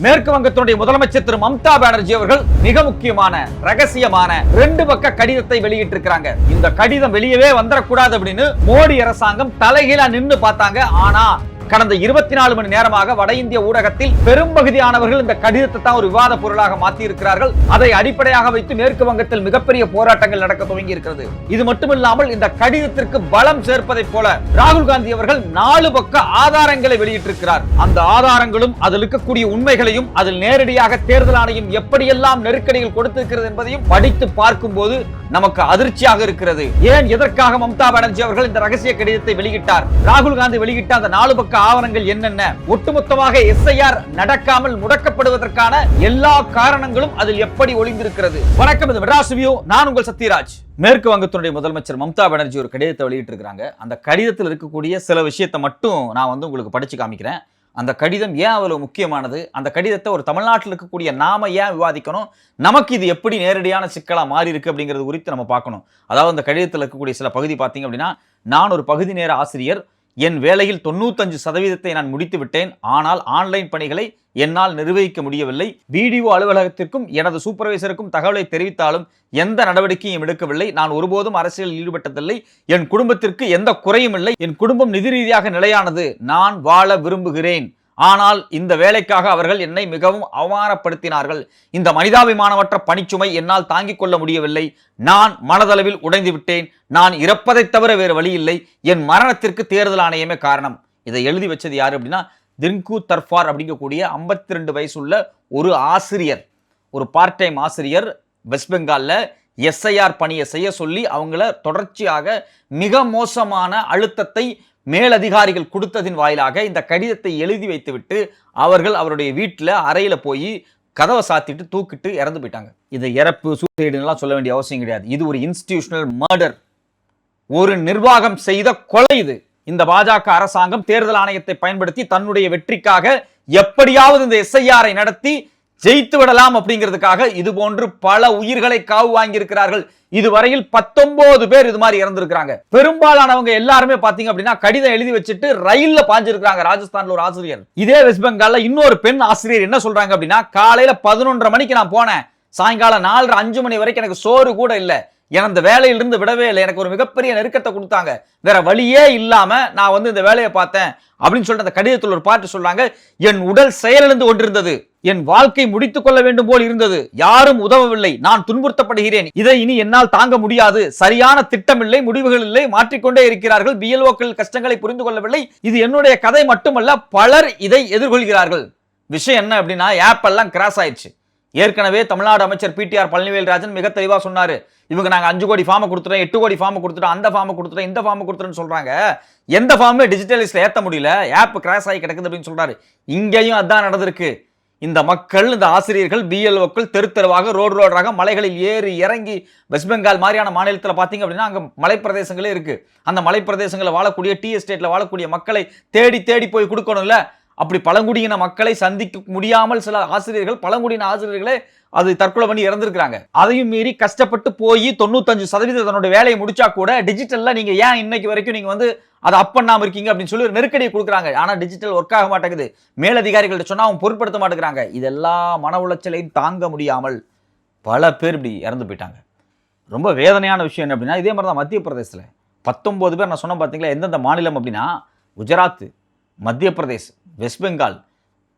மேற்கு வங்கத்தினுடைய முதலமைச்சர் திரு மம்தா பானர்ஜி அவர்கள் மிக முக்கியமான ரகசியமான ரெண்டு பக்க கடிதத்தை வெளியிட்டிருக்கிறாங்க. இந்த கடிதம் வெளியவே வந்துடக்கூடாது அப்படின்னு மோடி அரசாங்கம் தலைகீழா நின்னு பார்த்தாங்க. ஆனா கடந்த இருபத்தி நாலு மணி நேரமாக வட இந்திய ஊடகத்தில் பெரும்பகுதியானவர்கள் இந்த கடிதத்தை தான் ஒரு விவாத பொருளாக மாற்றி இருக்கிறார்கள் அதை அடிப்படையாக வைத்து மேற்கு வங்கத்தில் மிகப்பெரிய போராட்டங்கள் நடக்க துவங்கி இருக்கிறது. இது மட்டுமில்லாமல் இந்த கடிதத்திற்கு பலம் சேர்ப்பதை போல ராகுல் காந்தி அவர்கள் நாலு பக்க ஆதாரங்களை வெளியிட்டிருக்கிறார். அந்த ஆதாரங்களும் அதில் இருக்கக்கூடிய உண்மைகளையும் அதில் நேரடியாக தேர்தல் ஆணையம் எப்படியெல்லாம் நெருக்கடிகள் கொடுத்திருக்கிறது என்பதையும் படித்து பார்க்கும்போது நமக்கு அதிர்ச்சியாக இருக்கிறது. ஏன் எதற்காக மம்தா பானர்ஜி அவர்கள் இந்த ரகசிய கடிதத்தை வெளியிட்டார்? ராகுல் காந்தி வெளியிட்ட அந்த நாலு பக்க ஆவணங்கள் என்னென்ன? ஒட்டுமொத்தமாக எஸ்ஐஆர் நடக்காமல் முடக்கப்படுவதற்கான எல்லா காரணங்களும் அதில் எப்படி ஒளிந்திருக்கிறது? வணக்கம் இது மெட்ராஸ் நான் உங்கள் சத்யராஜ். மேற்கு வங்கத்தினுடைய முதலமைச்சர் மம்தா பானர்ஜி ஒரு கடிதத்தை வெளியிட்டிருக்கிறாங்க. அந்த கடிதத்தில் இருக்கக்கூடிய சில விஷயத்தை மட்டும் நான் வந்து உங்களுக்கு படிச்சு காமிக்கிறேன். அந்த கடிதம் ஏன் அவ்வளவு முக்கியமானது? அந்த கடிதத்தை ஒரு தமிழ்நாட்டில் இருக்கக்கூடிய நாம ஏன் விவாதிக்கணும்? நமக்கு இது எப்படி நேரடியான சிக்கலாக மாறி இருக்கு அப்படிங்கிறது குறித்து நம்ம பார்க்கணும். அதாவது அந்த கடிதத்தில் இருக்கக்கூடிய சில பகுதி பார்த்தீங்க அப்படின்னா நான் ஒரு பகுதி நேர ஆசிரியர் என் வேலையில் தொண்ணூத்தஞ்சு சதவீதத்தை நான் முடித்து விட்டேன். ஆனால் ஆன்லைன் பணிகளை என்னால் நிர்வகிக்க முடியவில்லை. பிடிஓ அலுவலகத்திற்கும் எனது சூப்பர்வைசருக்கும் தகவலை தெரிவித்தாலும் எந்த நடவடிக்கையும் எடுக்கவில்லை. நான் ஒருபோதும் அரசியலில் ஈடுபட்டதில்லை. என் குடும்பத்திற்கு எந்த குறையும் இல்லை. என் குடும்பம் நிதி ரீதியாக நிலையானது. நான் வாழ விரும்புகிறேன். ஆனால் இந்த வேலைக்காக அவர்கள் என்னை மிகவும் அவமானப்படுத்தினார்கள். இந்த மனிதாபிமானமற்ற பணிச்சுமை என்னால் தாங்கிக் கொள்ள முடியவில்லை. நான் மனதளவில் உடைந்து விட்டேன். நான் இறப்பதைத் தவிர வேறு வழி இல்லை. என் மரணத்திற்கு தேர்தல் ஆணையமே காரணம். இதை எழுதி வச்சது யார் அப்படின்னா தின்கு தர்ஃபார் அப்படிங்கக்கூடிய ஐம்பத்தி ரெண்டு வயசுள்ள ஒரு ஆசிரியர். ஒரு பார்ட் டைம் ஆசிரியர் வெஸ்ட் பெங்காலில் எஸ்ஐஆர் பணியை செய்ய சொல்லி அவங்கள தொடர்ச்சியாக மிக மோசமான அழுத்தத்தை மேலதிகாரிகள் கொடுத்ததின் வாயிலாக இந்த கடிதத்தை எழுதி வைத்துவிட்டு அவர்கள் அவருடைய வீட்டில் அறையில் போய் கதவை சாத்திட்டு தூக்கிட்டு இறந்து போயிட்டாங்க. இது இறப்பு சூசைடுலாம் சொல்ல வேண்டிய அவசியம் கிடையாது. இது ஒரு இன்ஸ்டிடியூஷனல் மர்டர் ஒரு நிர்வாகம் செய்த கொலை இது. இந்த பாஜக அரசாங்கம் தேர்தல் ஆணையத்தை பயன்படுத்தி தன்னுடைய வெற்றிக்காக எப்படியாவது இந்த எஸ்ஐஆரை நடத்தி ஜெயித்து விடலாம் அப்படிங்கிறதுக்காக இது போன்று பல உயிர்களை காவு வாங்கியிருக்கிறார்கள். இதுவரையில் பத்தொன்பது பேர் இது மாதிரி இறந்திருக்கிறாங்க. பெரும்பாலானவங்க எல்லாருமே பாத்தீங்க அப்படின்னா கடிதம் எழுதி வச்சுட்டு ரயில்ல பாஞ்சிருக்காங்க ராஜஸ்தான்ல ஒரு ஆசிரியர். இதே வெஸ்ட் பெங்கால்ல இன்னொரு பெண் ஆசிரியர் என்ன சொல்றாங்க அப்படின்னா காலையில பதினொன்றரை மணிக்கு நான் போனேன். சாயங்காலம் நாலரை அஞ்சு மணி வரைக்கும் எனக்கு சோறு கூட இல்லை. ஏன்னா அந்த வேலையிலிருந்து விடவே இல்லை. எனக்கு ஒரு மிகப்பெரிய நெருக்கத்தை கொடுத்தாங்க. வேற வழியே இல்லாம நான் வந்து இந்த வேலையை பார்த்தேன் அப்படின்னு சொல்லிட்டு அந்த கடிதத்தில் ஒரு பாட்டு சொல்றாங்க. என் உடல் செயலிழந்து கொண்டிருந்தது. என் வாழ்க்கை முடித்துக் கொள்ள வேண்டும் போல் இருந்தது. யாரும் உதவவில்லை. நான் துன்புறுத்தப்படுகிறேன். இதை இனி என்னால் தாங்க முடியாது. சரியான திட்டமில்லை முடிவுகள் இல்லை மாற்றிக்கொண்டே இருக்கிறார்கள். பிஎல்ஓக்கள் கஷ்டங்களை புரிந்து கொள்ளவில்லை. இது என்னுடைய கதை மட்டுமல்ல பலர் இதை எதிர்கொள்கிறார்கள். விஷயம் என்ன அப்படின்னா ஆப் எல்லாம் கிராஸ் ஆயிடுச்சு. ஏற்கனவே தமிழ்நாடு அமைச்சர் பிடிஆர் பழனிவேல் ராஜன் மிக தெளிவாக சொன்னார். இவங்க நாங்கள் அஞ்சு கோடி ஃபார்ம் கொடுத்துட்டோம் எட்டு கோடி ஃபார்ம் கொடுத்துட்டோம் அந்த ஃபார்ம் கொடுத்துட்டோம் இந்த ஃபார்ம் கொடுத்துட்டோன்னு சொல்கிறாங்க எந்த ஃபார்மே டிஜிட்டலைஸ்ல ஏற்ற முடியல. ஆப் கிராஷ் ஆகி கிடக்குது அப்படின்னு சொல்கிறாரு இங்கேயும் அதான் நடந்திருக்கு. இந்த மக்கள் இந்த ஆசிரியர்கள் பிஎல்ஓக்கள் தெரு தெருவாக ரோடு ரோடாக மலைகளில் ஏறி இறங்கி வெஸ்ட் பெங்கால் மாதிரியான மாநிலத்தில் பார்த்தீங்க அப்படின்னா அங்கே மலைப்பிரதேசங்களே இருக்குது அந்த மலைப்பிரதேசங்களில் வாழக்கூடிய டி எஸ்டேட்டில் வாழக்கூடிய மக்களை தேடி தேடி போய் கொடுக்கணும்ல. அப்படி பழங்குடியின மக்களை சந்திக்க முடியாமல் சில ஆசிரியர்கள் பழங்குடியின ஆசிரியர்களே அது தற்கொலை பண்ணி இறந்திருக்கிறாங்க. அதையும் மீறி கஷ்டப்பட்டு போய் தொண்ணூத்தஞ்சு சதவீதம் தன்னோட வேலையை முடிச்சா கூட டிஜிட்டல்ல நீங்க ஏன் இன்னைக்கு வரைக்கும் நீங்க வந்து அதை அப் பண்ணாம இருக்கீங்க அப்படின்னு சொல்லி ஒரு நெருக்கடியை கொடுக்குறாங்க. ஆனா டிஜிட்டல் ஒர்க் ஆக மாட்டேங்குது. மேலதிகாரிகள்ட்ட சொன்னா அவங்க பொருட்படுத்த மாட்டேங்கிறாங்க. இதெல்லாம் மன உளைச்சலையும் தாங்க முடியாமல் பல பேர் இப்படி இறந்து போயிட்டாங்க. ரொம்ப வேதனையான விஷயம் என்ன அப்படின்னா இதே மாதிரி தான் மத்திய பிரதேசத்தில். பத்தொம்போது பேர் நான் சொன்ன பார்த்தீங்களா எந்தெந்த மாநிலம் அப்படின்னா குஜராத் மத்திய பிரதேஷ். வெஸ்ட் பெங்கால்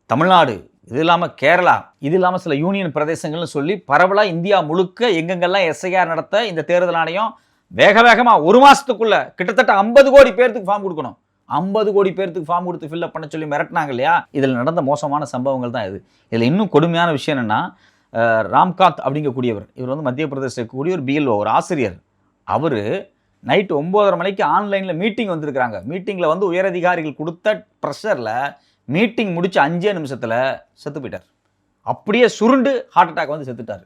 தமிழ்நாடு இது இல்லாமல் கேரளா இது இல்லாமல் சில யூனியன் பிரதேசங்கள்னு சொல்லி பரவலாக இந்தியா முழுக்க எங்கெங்கெல்லாம் எஸ்ஐஆர் நடத்த இந்த தேர்தல் ஆணையம் வேக வேகமாக ஒரு மாதத்துக்குள்ளே கிட்டத்தட்ட ஐம்பது கோடி பேர்த்துக்கு ஃபார்ம் கொடுக்கணும். ஐம்பது கோடி பேர்த்துக்கு ஃபார்ம் கொடுத்து ஃபில்அப் பண்ண சொல்லி மிரட்டினாங்க இல்லையா? இதில் நடந்த மோசமான சம்பவங்கள் தான் இது. இதில் இன்னும் கொடுமையான விஷயம் என்னென்னா ராம்காந்த் அப்படிங்கக்கூடியவர் இவர் வந்து மத்திய பிரதேச இருக்கக்கூடிய ஒரு பிஎல்ஓ ஒரு ஆசிரியர். அவர் நைட்டு ஒம்போதரை மணிக்கு ஆன்லைனில் மீட்டிங் வந்திருக்கிறாங்க. மீட்டிங்கில் வந்து உயரதிகாரிகள் கொடுத்த ப்ரெஷரில் மீட்டிங் முடிச்ச அஞ்சே நிமிஷத்தில் செத்து போயிட்டார். அப்படியே சுருண்டு ஹார்ட் அட்டாக் வந்து செத்துட்டார்.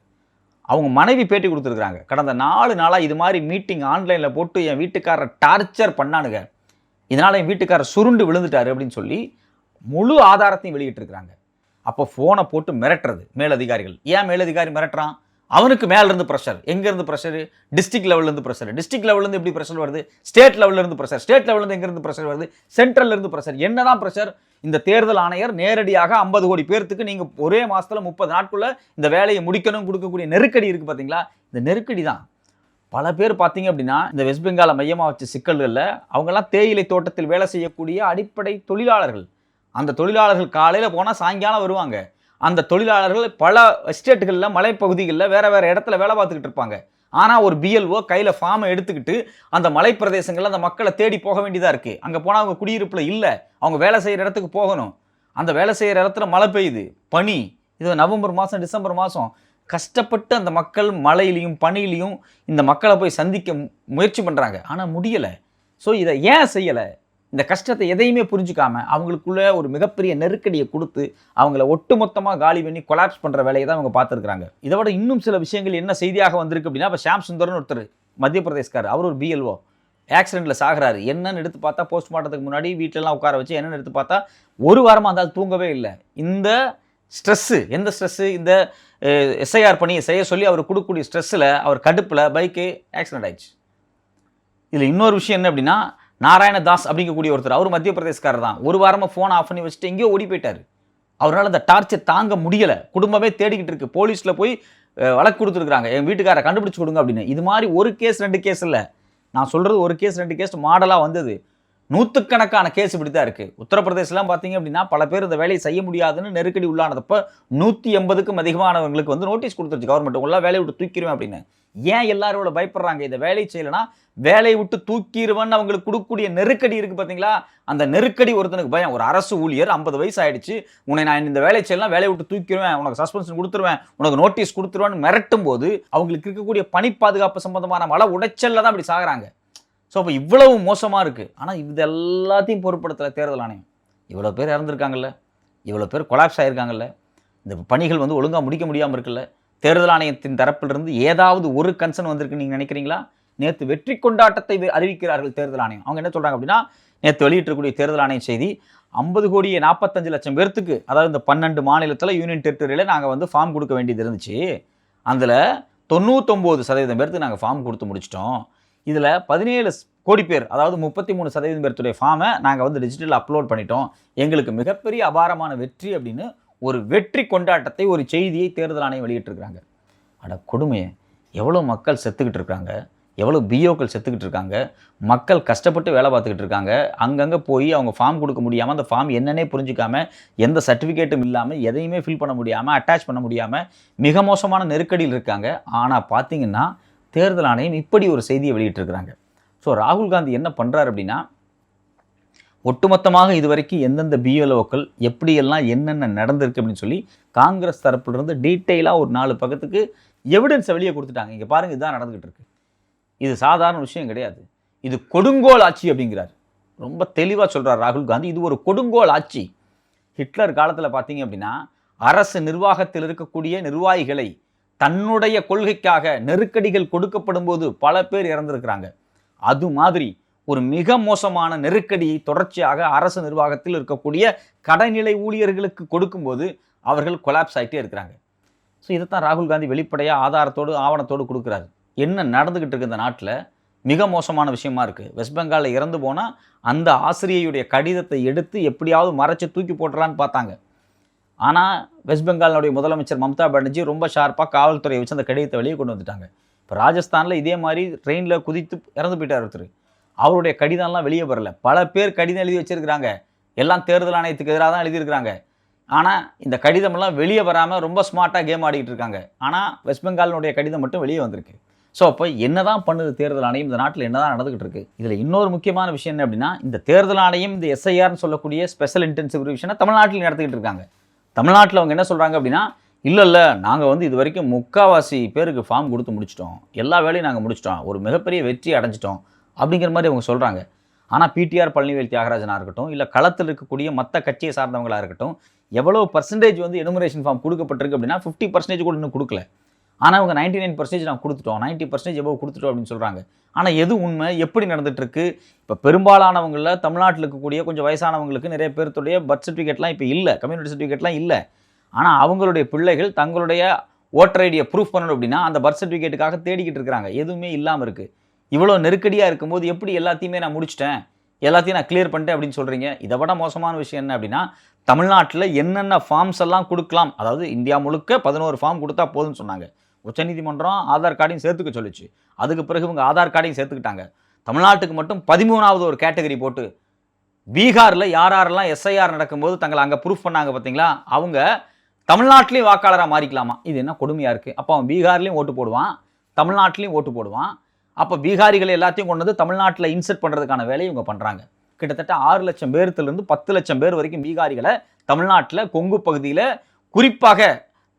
அவங்க மனைவி பேட்டி கொடுத்துருக்குறாங்க. கடந்த நாலு நாளாக இது மாதிரி மீட்டிங் ஆன்லைனில் போட்டு என் வீட்டுக்காரரை டார்ச்சர் பண்ணானுங்க. இதனால் என் வீட்டுக்காரர் சுருண்டு விழுந்துட்டாரு அப்படின்னு சொல்லி முழு ஆதாரத்தையும் வெளியிட்டிருக்கிறாங்க. அப்போ ஃபோனை போட்டு மிரட்டுறது மேலதிகாரிகள். ஏன் மேலதிகாரி மிரட்டுறான்? அவனுக்கு மேலேருந்து ப்ரெஷர் எங்கேருந்து ப்ரெஷர் டிஸ்ட்ரிக் லெவல்லேருந்து ப்ரெஷர் டிஸ்ட்ரிக் லெவல்லேருந்து எப்படி ப்ரெஷர் வருது? ஸ்டேட் லெவல்லேருந்து ப்ரெஷர் ஸ்டேட் லெவல்லேருந்து இருந்து ப்ரெஷர் வருது? சென்ட்ரல்லேருந்து ப்ரெஷர் ப்ரெஷர் என்னதான் ப்ரெஷர் இந்த தேர்தல் ஆணையர் நேரடியாக ஐம்பது கோடி பேர்த்துக்கு நீங்கள் ஒரே மாதத்தில் முப்பது நாட்குள்ளே இந்த வேலையை முடிக்கணும் கொடுக்கக்கூடிய நெருக்கடி இருக்குது பார்த்தீங்களா இந்த நெருக்கடி தான். பல பேர் பார்த்தீங்க அப்படின்னா இந்த வெஸ்ட் பெங்காலை மையமாக வச்ச சிக்கல்களில் அவங்கெல்லாம் தேயிலை தோட்டத்தில் வேலை செய்யக்கூடிய அடிப்படை தொழிலாளர்கள். அந்த தொழிலாளர்கள் காலையில் போனால் சாயங்காலம் வருவாங்க. அந்த தொழிலாளர்கள் பல எஸ்டேட்டுகளில் மலைப்பகுதிகளில் வேறு வேறு இடத்துல வேலை பார்த்துக்கிட்டு இருப்பாங்க. ஆனால் ஒரு பிஎல்ஓ கையில் ஃபார்மை எடுத்துக்கிட்டு அந்த மலைப்பிரதேசங்களில் அந்த மக்களை தேடி போக வேண்டியதாக இருக்குது அங்கே போனால் அவங்க குடியிருப்பில் இல்லை. அவங்க வேலை செய்கிற இடத்துக்கு போகணும். அந்த வேலை செய்கிற இடத்துல மழை பெய்யுது. பனி. இது நவம்பர் மாதம் டிசம்பர் மாதம் கஷ்டப்பட்டு அந்த மக்கள் மழையிலையும் பனியிலையும் இந்த மக்களை போய் சந்திக்க முயற்சி பண்ணுறாங்க ஆனால் முடியலை. ஸோ இதை ஏன் செய்யலை? இந்த கஷ்டத்தை எதையுமே புரிஞ்சுக்காம அவங்களுக்குள்ள ஒரு மிகப்பெரிய நெருக்கடியை கொடுத்து அவங்கள ஒட்டுமொத்தமாக காலி பண்ணி கொலாப்ஸ் பண்ணுற வேலையை தான் அவங்க பார்த்துருக்காங்க இதை விட இன்னும் சில விஷயங்கள் என்ன செய்தியாக வந்திருக்கு அப்படின்னா இப்போ ஷாம் சுந்தர்னு ஒருத்தர் மத்திய பிரதேஷ்கார் அவர் ஒரு பிஎல்ஓ ஆக்சிடெண்ட்டில் சாகிறாரு. என்னன்னு எடுத்து பார்த்தா போஸ்ட்மார்ட்டத்துக்கு முன்னாடி வீட்டிலலாம் உட்கார வச்சு என்னன்னு எடுத்து பார்த்தா ஒரு வாரமாக அந்த தூங்கவே இல்லை. இந்த ஸ்ட்ரெஸ்ஸு எந்த ஸ்ட்ரெஸ்ஸு இந்த எஸ்ஐஆர் பண்ணி செய்ய சொல்லி அவர் கொடுக்கக்கூடிய ஸ்ட்ரெஸ்ஸில் அவர் கடுப்பில் பைக்கு ஆக்சிடெண்ட் ஆயிடுச்சு. இதில் இன்னொரு விஷயம் என்ன அப்படின்னா நாராயணதாஸ் அப்படிங்கக்கூடிய ஒருத்தர் அவர் மத்திய பிரதேஷ்காரர் தான். ஒரு வாரமாக ஃபோன் ஆஃப் பண்ணி வச்சுட்டு எங்கேயோ ஓடி போயிட்டார். அவரால் அந்த டார்ச்சை தாங்க முடியலை. குடும்பமே தேடிக்கிட்டு இருக்கு. போலீஸில் போய் வழக்கு கொடுத்துருக்குறாங்க. என் வீட்டுக்காரை கண்டுபிடிச்சி கொடுங்க அப்படின்னு. இது மாதிரி ஒரு கேஸ் ரெண்டு கேஸ் இல்லை. நான் சொல்கிறது ஒரு கேஸ் ரெண்டு கேஸ் மாடலாக வந்தது. நூற்றுக்கணக்கான கேஸ் இப்படி தான் இருக்குது உத்தரப்பிரதேசலாம் பார்த்தீங்க அப்படின்னா பல பேர் இந்த வேலையை செய்ய முடியாதுன்னு நெருக்கடி உள்ளானதப்ப நூற்றி எண்பதுக்கும் அதிகமானவங்களுக்கு வந்து நோட்டீஸ் கொடுத்துருச்சு கவர்மெண்ட் உங்களாம் வேலையை விட்டு தூக்கிடுவேன் அப்படின்னு. ஏன் எல்லாரும் இவ்வளோ பயப்படுறாங்க? இந்த வேலை செய்யலைன்னா வேலையை விட்டு தூக்கிடுவேன்னு அவங்களுக்கு கொடுக்கக்கூடிய நெருக்கடி இருக்குது பார்த்தீங்களா? அந்த நெருக்கடி ஒருத்தனுக்கு பயம். ஒரு அரசு ஊழியர் ஐம்பது வயசு ஆயிடுச்சு. உன்னை நான் இந்த வேலை செய்யலாம் வேலையை விட்டு தூக்கிடுவேன் உனக்கு சஸ்பென்ஷன் கொடுத்துருவேன். உனக்கு நோட்டீஸ் கொடுத்துருவேன்னு மிரட்டும் போது அவங்களுக்கு இருக்கக்கூடிய பணி பாதுகாப்பு சம்பந்தமான மன உடைச்சல்ல தான் அப்படி சாகுறாங்க. ஸோ அப்போ இவ்வளவு மோசமாக இருக்குது ஆனால் இது எல்லாத்தையும் பொருட்படுத்தலை தேர்தல் ஆணையம். இவ்வளோ பேர் இறந்துருக்காங்கல்ல. இவ்வளோ பேர் கொலாப்ஸ் ஆகியிருக்காங்கல்ல இந்த பணிகள் வந்து ஒழுங்காக முடிக்க முடியாமல் இருக்குல்ல. தேர்தல் ஆணையத்தின் தரப்பிலிருந்து ஏதாவது ஒரு கன்சர்ன் வந்திருக்குன்னு நீங்கள் நினைக்கிறீங்களா? நேற்று வெற்றி கொண்டாட்டத்தை அறிவிக்கிறார்கள் தேர்தல் ஆணையம். அவங்க என்ன சொல்கிறாங்க அப்படின்னா நேற்று வெளியிட்டிருக்கக்கூடிய தேர்தல் ஆணைய செய்தி ஐம்பது கோடியே நாற்பத்தஞ்சு லட்சம் பேர்த்துக்கு அதாவது இந்த பன்னெண்டு மாநிலத்தில் யூனியன் டெரிட்டரியில் நாங்கள் வந்து ஃபார்ம் கொடுக்க வேண்டியது இருந்துச்சு. அதில் தொண்ணூத்தொம்பது சதவீதம் பேர்த்துக்கு நாங்கள் ஃபார்ம் கொடுத்து முடிச்சிட்டோம். இதில் பதினேழு கோடி பேர் அதாவது முப்பத்தி மூணு சதவீதம் பேர்த்துடைய ஃபார்மை நாங்கள் வந்து டிஜிட்டல் அப்லோட் பண்ணிட்டோம். எங்களுக்கு மிகப்பெரிய அபாரமான வெற்றி அப்படின்னு ஒரு வெற்றி கொண்டாட்டத்தை ஒரு செய்தியை தேர்தல் ஆணையம் வெளியிட்டிருக்கிறாங்க. அட கொடுமையே எவ்வளோ மக்கள் செத்துக்கிட்டு இருக்காங்க எவ்வளோ பிஓக்கள் செத்துக்கிட்டு இருக்காங்க மக்கள் கஷ்டப்பட்டு வேலை பார்த்துக்கிட்டு இருக்காங்க அங்கங்கே போய் அவங்க ஃபார்ம் கொடுக்க முடியாமல் அந்த ஃபார்ம் என்னன்னே புரிஞ்சிக்காமல் எந்த சர்டிஃபிகேட்டும் இல்லாமல் எதையுமே ஃபில் பண்ண முடியாமல் அட்டாச் பண்ண முடியாமல் மிக மோசமான நெருக்கடியில் இருக்காங்க. ஆனால் பார்த்தீங்கன்னா தேர்தல் ஆணையம் இப்படி ஒரு செய்தியை வெளியிட்டிருக்கிறாங்க. ஸோ ராகுல் காந்தி என்ன பண்ணுறாரு அப்படின்னா ஒட்டுமொத்தமாக இதுவரைக்கும் எந்தெந்த பிஎல்ஓக்கள் எப்படியெல்லாம் என்னென்ன நடந்திருக்கு அப்படின்னு சொல்லி காங்கிரஸ் தரப்பிலிருந்து டீட்டெயிலாக ஒரு நாலு பக்கத்துக்கு எவிடன்ஸை வெளியே கொடுத்துட்டாங்க. இங்கே பாருங்கள் இதுதான் நடந்துகிட்டு இருக்கு. இது சாதாரண விஷயம் கிடையாது. இது கொடுங்கோல் ஆட்சி அப்படிங்கிறார். ரொம்ப தெளிவாக சொல்கிறார் ராகுல் காந்தி. இது ஒரு கொடுங்கோல் ஆட்சி. ஹிட்லர் காலத்தில் பார்த்தீங்க அப்படின்னா அரசு நிர்வாகத்தில் இருக்கக்கூடிய நிர்வாகிகளை தன்னுடைய கொள்கைக்காக நெருக்கடிகள் கொடுக்கப்படும் போது பல பேர் இறந்திருக்கிறாங்க. அது மாதிரி ஒரு மிக மோசமான நெருக்கடியை தொடர்ச்சியாக அரசு நிர்வாகத்தில் இருக்கக்கூடிய கடைநிலை ஊழியர்களுக்கு கொடுக்கும்போது அவர்கள் கொலாப்ஸ் ஆகிட்டே இருக்கிறாங்க. ஸோ இதைத்தான் ராகுல் காந்தி வெளிப்படையாக ஆதாரத்தோடு ஆவணத்தோடு கொடுக்குறாரு. என்ன நடந்துக்கிட்டு இருக்கு இந்த நாட்டில்? மிக மோசமான விஷயமா இருக்குது வெஸ்ட் பெங்காலில் இறந்து போனால் அந்த ஆசிரியையுடைய கடிதத்தை எடுத்து எப்படியாவது மறைச்சு தூக்கி போட்டுடலான்னு பார்த்தாங்க. ஆனால் வெஸ்ட் பெங்காலினுடைய முதலமைச்சர் மம்தா பானர்ஜி ரொம்ப ஷார்ப்பாக காவல்துறையை வச்சு அந்த கடிதத்தை வெளியே கொண்டு வந்துட்டாங்க. இப்போ ராஜஸ்தானில் இதே மாதிரி ட்ரெயினில் குதித்து இறந்து போயிட்டார் ஒருத்தர் அவருடைய கடிதம்லாம் வெளியே வரல. பல பேர் கடிதம் எழுதி வச்சிருக்கிறாங்க. எல்லாம் தேர்தல் ஆணையத்துக்கு எதிராக தான் எழுதியிருக்கிறாங்க. ஆனால் இந்த கடிதமெல்லாம் வெளியே வராமல் ரொம்ப ஸ்மார்ட்டாக கேம் ஆடிக்கிட்டு இருக்காங்க. ஆனால் வெஸ்ட் பெங்காலினுடைய கடிதம் மட்டும் வெளியே வந்திருக்கு. ஸோ அப்போ என்னதான் பண்ணுது தேர்தல் ஆணையம்? இந்த நாட்டில் என்னதான் நடந்துகிட்டு இருக்கு? இதில் இன்னொரு முக்கியமான விஷயம் என்ன அப்படின்னா இந்த தேர்தல் ஆணையம் இந்த எஸ்ஐஆர்னு சொல்லக்கூடிய ஸ்பெஷல் இன்டென்சிவ் ரிவிஷனை தமிழ்நாட்டில் நடத்திக்கிட்டு இருக்காங்க. தமிழ்நாட்டில் அவங்க என்ன சொல்கிறாங்க அப்படின்னா இல்லை இல்லை நாங்கள் வந்து இது வரைக்கும் முக்காவாசி பேருக்கு ஃபார்ம் கொடுத்து முடிச்சிட்டோம். எல்லா வேலையும் நாங்கள் முடிச்சிட்டோம். ஒரு மிகப்பெரிய வெற்றி அடைஞ்சிட்டோம். அப்படிங்கிற மாதிரி அவங்க சொல்கிறாங்க ஆனால் பிடிஆர் பழனிவேல் தியாகராஜனாக இருக்கட்டும் இல்லை களத்தில் இருக்கக்கூடிய மற்ற கட்சியை சார்ந்தவங்களாக இருக்கட்டும் எவ்வளோ பர்சன்டேஜ் வந்து எனுமரேஷன் ஃபார்ம் கொடுக்கப்பட்டிருக்கு அப்படின்னா ஃபிஃப்டி பர்சன்டேஜ் கூட இன்னும் கொடுக்கல. ஆனால் அவங்க நைன்டி நைன் பர்சன்டேஜ் நாங்கள் கொடுத்துட்டோம். நைன்ட்டி பர்சன்டேஜ் எவ்வளோ கொடுத்துட்டோம் அப்படின்னு சொல்கிறாங்க ஆனால் எது உண்மை? எப்படி நடந்துகிட்ருக்கு இப்போ பெரும்பாலானவங்களில் தமிழ்நாட்டில் இருக்கக்கூடிய கொஞ்சம் வயசானவங்களுக்கு நிறைய பேர்த்துடைய பர்த் சர்டிஃபிகேட்லாம் இப்போ இல்லை. கம்யூனிட்டி சர்டிஃபிகேட்லாம் இல்லை. ஆனால் அவங்களுடைய பிள்ளைகள் தங்களுடைய ஓட்டர் ஐடியை ப்ரூஃப் பண்ணணும் அப்படின்னா அந்த பர்த் சர்டிஃபிகேட்டுக்காக தேடிக்கிட்டு இருக்காங்க எதுவுமே இல்லாமல் இருக்குது இவ்வளோ நெருக்கடியாக இருக்கும்போது எப்படி எல்லாத்தையுமே நான் முடிச்சிட்டேன்? எல்லாத்தையும் நான் கிளியர் பண்ணிட்டேன் அப்படின்னு சொல்கிறீங்க இதை விட மோசமான விஷயம் என்ன அப்படின்னா தமிழ்நாட்டில் என்னென்ன ஃபார்ம்ஸ் எல்லாம் கொடுக்கலாம்? அதாவது இந்தியா முழுக்க பதினோரு ஃபார்ம் கொடுத்தா போதும்னு சொன்னாங்க. உச்சநீதிமன்றம் ஆதார் கார்டையும் சேர்த்துக்க சொல்லுச்சு. அதுக்கு பிறகு இவங்க ஆதார் கார்டையும் சேர்த்துக்கிட்டாங்க. தமிழ்நாட்டுக்கு மட்டும் பதிமூணாவது ஒரு கேட்டகரி போட்டு பீகாரில் யார் யாரெல்லாம் எஸ்ஐஆர் நடக்கும்போது தங்களை அங்கே ப்ரூஃப் பண்ணாங்க பார்த்தீங்களா? அவங்க தமிழ்நாட்டிலையும் வாக்காளராக மாறிக்கலாமா? இது என்ன கொடுமையாக இருக்குது அப்போ அவன் பீகார்லேயும் ஓட்டு போடுவான் தமிழ்நாட்டிலையும் ஓட்டு போடுவான். அப்போ பீகாரிகளை எல்லாத்தையும் கொண்டு வந்து தமிழ்நாட்டில் இன்சர்ட் பண்ணுறதுக்கான வேலையை இவங்க பண்ணுறாங்க கிட்டத்தட்ட ஆறு லட்சம் பேர்த்துலேருந்து பத்து லட்சம் பேர் வரைக்கும் பீகாரிகளை தமிழ்நாட்டில் கொங்கு பகுதியில் குறிப்பாக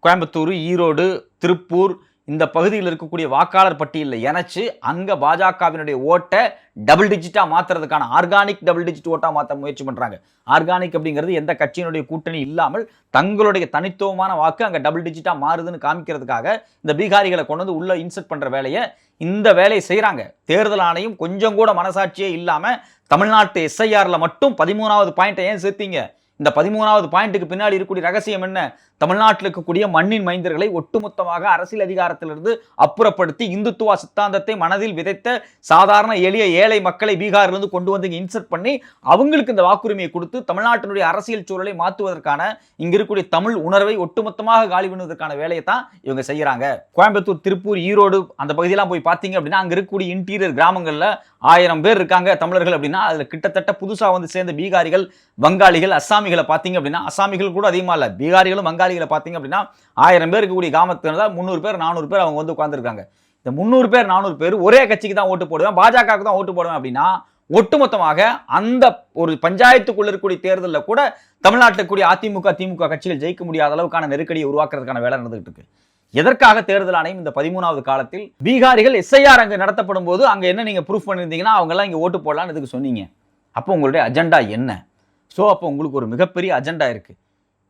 கோயம்புத்தூர் ஈரோடு திருப்பூர் இந்த பகுதியில் இருக்கக்கூடிய வாக்காளர் பட்டியலில் இணைச்சு அங்கே பாஜகவினுடைய ஓட்டை டபுள் டிஜிட்டாக மாற்றுறதுக்கான ஆர்கானிக் டபுள் டிஜிட் ஓட்டாக மாற்ற முயற்சி பண்ணுறாங்க ஆர்கானிக் அப்படிங்கிறது எந்த கட்சியினுடைய கூட்டணி இல்லாமல் தங்களுடைய தனித்துவமான வாக்கு அங்கே டபுள் டிஜிட்டாக மாறுதுன்னு காமிக்கிறதுக்காக இந்த பீகாரிகளை கொண்டு வந்து உள்ளே இன்சர்ட் பண்ணுற வேலையை இந்த வேலையை செய்கிறாங்க தேர்தல் ஆணையம் கொஞ்சம் கூட மனசாட்சியே இல்லாமல் தமிழ்நாட்டு எஸ்ஐஆரில் மட்டும் பதிமூணாவது பாயிண்ட்டை ஏன் சேர்த்தீங்க? இந்த பதிமூணாவது பாயிண்ட்டுக்கு பின்னாடி இருக்கக்கூடிய ரகசியம் என்ன? தமிழ்நாட்டில் இருக்கக்கூடிய மண்ணின் மைந்தர்களை ஒட்டுமொத்தமாக அரசியல் அதிகாரத்திலிருந்து அப்புறப்படுத்தி இந்துத்துவா சித்தாந்தத்தை மனதில் விதைத்த சாதாரண எளிய ஏழை மக்களை பீகாரிலிருந்து கொண்டு வந்து இங்கே இன்சர்ட் பண்ணி அவங்களுக்கு இந்த வாக்குரிமையை கொடுத்து தமிழ்நாட்டினுடைய அரசியல் சூழலை மாற்றுவதற்கான இங்க இருக்கக்கூடிய தமிழ் உணர்வை ஒட்டுமொத்தமாக காலி பண்ணுவதற்கான வேலையை தான் இவங்க செய்கிறாங்க கோயம்புத்தூர் திருப்பூர் ஈரோடு அந்த பகுதியெல்லாம் போய் பார்த்தீங்க அப்படின்னா அங்கே இருக்கக்கூடிய இன்டீரியர் கிராமங்களில் ஆயிரம் பேர் இருக்காங்க தமிழர்கள் அப்படின்னா அதில் கிட்டத்தட்ட புதுசாக வந்து சேர்ந்த பீகாரிகள் வங்காளிகள் அஸ்ஸாமிகளை பார்த்தீங்க அப்படின்னா அஸ்ஸாமிகள் கூட அதிகமா இல்லை. பீகாரிகளும் வங்காளிகளை பார்த்தீங்க அப்படின்னா ஆயிரம் பேர் இருக்கக்கூடிய கிராமத்துல முந்நூறு பேர் நானூறு பேர் அவங்க வந்து உட்காந்துருக்காங்க இந்த முந்நூறு பேர் நானூறு பேர் ஒரே கட்சிக்கு தான் ஓட்டு போடுவேன் பாஜகவுக்கு தான் ஓட்டு போடுவேன் அப்படின்னா ஒட்டுமொத்தமாக அந்த ஒரு பஞ்சாயத்துக்குள்ள இருக்கக்கூடிய தேர்தலில் கூட தமிழ்நாட்டில் கூடிய அதிமுக திமுக கட்சிகள் ஜெயிக்க முடியாத அளவுக்கான நெருக்கடியை உருவாக்குறதுக்கான வேலை நடந்துகிட்டு இருக்கு. எதற்காக தேர்தல் ஆணையம் இந்த பதிமூணாவது காலத்தில் பீகாரிகள் எஸ்ஐஆர் அங்கே நடத்தப்படும் போது அங்கே என்ன நீங்கள் ப்ரூஃப் பண்ணியிருந்தீங்கன்னா அவங்கெல்லாம் இங்கே ஓட்டு போடலான்னு இதுக்கு சொன்னீங்க? அப்போ உங்களுடைய அஜெண்டா என்ன? ஸோ அப்போ உங்களுக்கு ஒரு மிகப்பெரிய அஜெண்டா இருக்கு.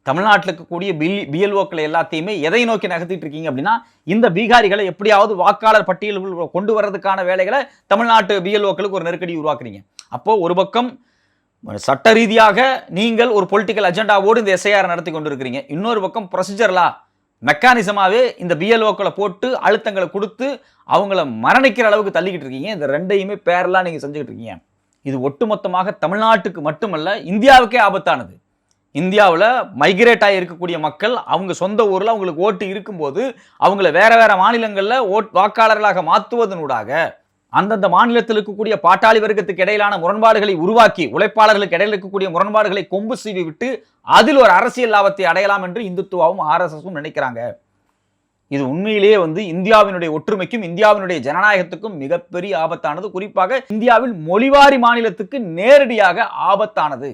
தமிழ்நாட்டில் இருக்கக்கூடிய பில் பிஎல்ஓக்களை எல்லாத்தையுமே எதை நோக்கி நகர்த்திட்டு இருக்கீங்க அப்படின்னா இந்த பீகாரிகளை எப்படியாவது வாக்காளர் பட்டியலுக்குள் கொண்டு வர்றதுக்கான வேலைகளை தமிழ்நாட்டு பிஎல்ஓக்களுக்கு ஒரு நெருக்கடி உருவாக்குறீங்க. அப்போது ஒரு பக்கம் சட்ட ரீதியாக நீங்கள் ஒரு பொலிட்டிக்கல் அஜெண்டாவோடு இந்த எஸ்ஐஆர் நடத்தி கொண்டு இருக்கிறீங்க இன்னொரு பக்கம் ப்ரொசீஜர்லாம் மெக்கானிசமாகவே இந்த பிஎல்ஓக்களை போட்டு அழுத்தங்களை கொடுத்து அவங்கள மரணிக்கிற அளவுக்கு தள்ளிக்கிட்டு இருக்கீங்க. இந்த ரெண்டையுமே பேரெல்லாம் நீங்கள் செஞ்சுக்கிட்டு இருக்கீங்க. இது ஒட்டுமொத்தமாக தமிழ்நாட்டுக்கு மட்டுமல்ல இந்தியாவுக்கே ஆபத்தானது. இந்தியாவில் மைக்ரேட் ஆகி இருக்கக்கூடிய மக்கள் அவங்க சொந்த ஊரில் அவங்களுக்கு ஓட்டு இருக்கும்போது அவங்கள வேறு வேறு மாநிலங்களில் ஓட் வாக்காளர்களாக மாற்றுவதனூடாக அந்தந்த மாநிலத்தில் இருக்கக்கூடிய பாட்டாளி வர்க்கத்துக்கு இடையிலான முரண்பாடுகளை உருவாக்கி உழைப்பாளர்களுக்கு இடையில் இருக்கக்கூடிய முரண்பாடுகளை கொம்பு சீவி விட்டு அதில் ஒரு அரசியல் லாபத்தை அடையலாம் என்று இந்துத்துவாவும் ஆர்எஸ்எஸும் நினைக்கிறாங்க. இது உண்மையிலேயே வந்து இந்தியாவினுடைய ஒற்றுமைக்கும் இந்தியாவினுடைய ஜனநாயகத்துக்கும் மிகப்பெரிய ஆபத்தானது. குறிப்பாக இந்தியாவில் மொழிவாரி மாநிலத்துக்கு நேரடியாக ஆபத்தானது.